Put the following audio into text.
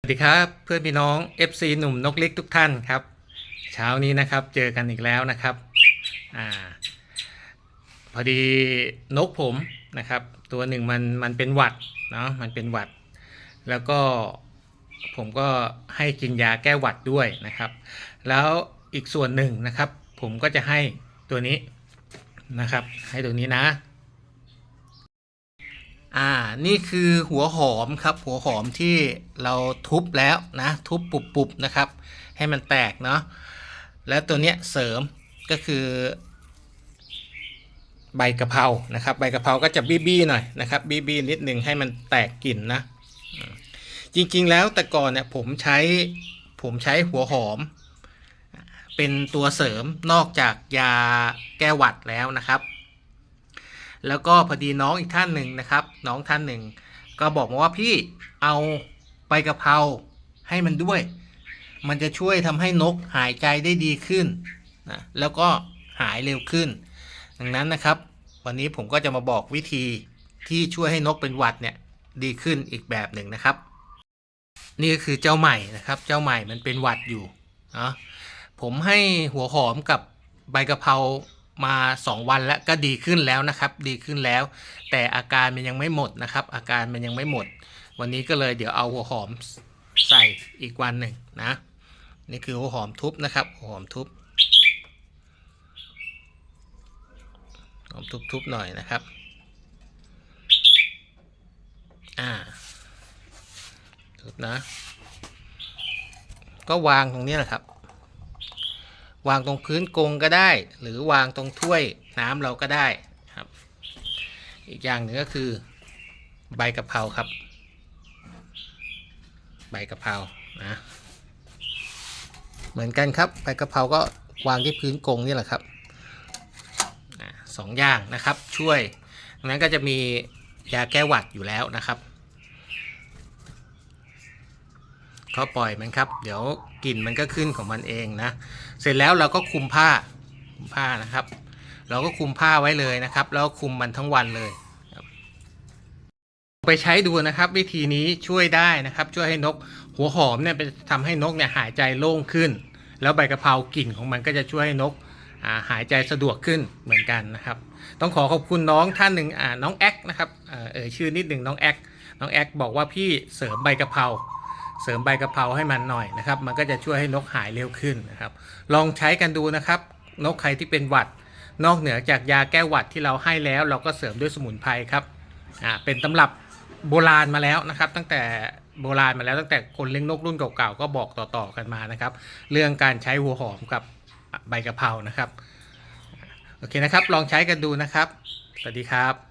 สวัสดีครับเพื่อนพี่น้อง FC หนุ่มนกเล็กทุกท่านครับ เช้านี้นะครับเจอกันอีกแล้วนะครับอ่าพอดีนกผมนะครับ ตัวหนึ่งมันมันเป็นหวัดเนาะมันเป็นหวัด แล้วก็ผมก็ให้กินยาแก้หวัดด้วยนะครับ แล้วอีกส่วนหนึ่งนะครับ ผมก็จะให้ตัวนี้นะครับ ให้ตัวนี้นะ อ่านี่คือหัวหอมครับ หัวหอมที่เราทุบแล้วนะทุบปุบๆนะครับ ให้มันแตกเนาะแล้วตัวเนี้ยเสริมก็คือ ใบกะเพรานะครับ ใบกะเพราก็จะบี้ๆหน่อยนะครับ บี้ๆนิดนึงให้มันแตกกลิ่นนะ จริงๆแล้วแต่ก่อนเนี่ยผมใช้ผมใช้หัวหอม เป็นตัวเสริมนอกจากยาแก้หวัดแล้วนะครับ แล้วก็พอดีน้องอีกท่านหนึ่งนะครับ น้องท่านหนึ่ง ก็บอกมาว่าพี่เอาใบกะเพราให้มันด้วย มันจะช่วยทำให้นกหายใจได้ดีขึ้นนะแล้วก็หายเร็วขึ้น ดังนั้นนะครับ วันนี้ผมก็จะมาบอกวิธีที่ช่วยให้นกเป็นหวัดเนี่ยดีขึ้นอีกแบบหนึ่งนะครับ นี่ก็คือเจ้าใหม่นะครับ เจ้าใหม่มันเป็นหวัดอยู่นะผมให้หัวหอมกับใบกะเพรา มา 2 วันแล้วก็ดีขึ้นแล้วนะครับ ดีขึ้นแล้ว แต่อาการมันยังไม่หมดนะครับ อาการมันยังไม่หมด วันนี้ก็เลยเดี๋ยวเอาหัวหอมใส่อีกวันหนึ่งนะ นี่คือหัวหอมทุบนะครับ หัวหอมทุบหอมทุบๆหน่อยนะครับ อ่า ทุบนะ ก็วางตรงนี้แหละครับ วางตรงพื้นกรงก็ได้ หรือวางตรงถ้วยน้ำเราก็ได้ครับ อีกอย่างหนึ่งก็คือ ใบกะเพราครับ ใบกะเพรานะเหมือนกันครับใบกะเพราก็วางที่พื้นกรงนี่แหละครับสองอย่างนะครับช่วยดังนั้นก็จะมียาแก้หวัดอยู่แล้วนะครับ ก็ปล่อยมันครับ เดี๋ยวกลิ่นมันก็ขึ้นของมันเองนะ เสร็จแล้วเราก็คลุมผ้าคลุมผ้านะครับ เราก็คลุมผ้าไว้เลยนะครับ แล้วคลุมมันทั้งวันเลยไปใช้ดูนะครับวิธีนี้ช่วยได้นะครับ ช่วยให้นกหัวหอมเนี่ยเป็นทำให้นกเนี่ยหายใจโล่งขึ้น แล้วใบกะเพรากลิ่นของมันก็จะช่วยให้นกาหายใจสะดวกขึ้นเหมือนกันนะครับ ต้องขอขอบคุณน้องท่านหนึ่งน้องแอ๊กนะครับเออเอ่ยชื่อนิดหนึ่งน้องแอ๊กน้องแอ๊กบอกว่าพี่เสริมใบกะเพรา เสริมใบกะเพราให้มันหน่อยนะครับ มันก็จะช่วยให้นกหายเร็วขึ้นนะครับ ลองใช้กันดูนะครับ นกใครที่เป็นหวัด นอกเหนือจากยาแก้หวัดที่เราให้แล้ว เราก็เสริมด้วยสมุนไพรครับอ่าเป็นตำรับโบราณมาแล้วนะครับ ตั้งแต่โบราณมาแล้วตั้งแต่คนเลี้ยงนกรุ่นเก่าๆก็บอกต่อๆกันมานะครับ เรื่องการใช้หัวหอมกับใบกะเพรานะครับโอเคนะครับ ลองใช้กันดูนะครับ สวัสดีครับ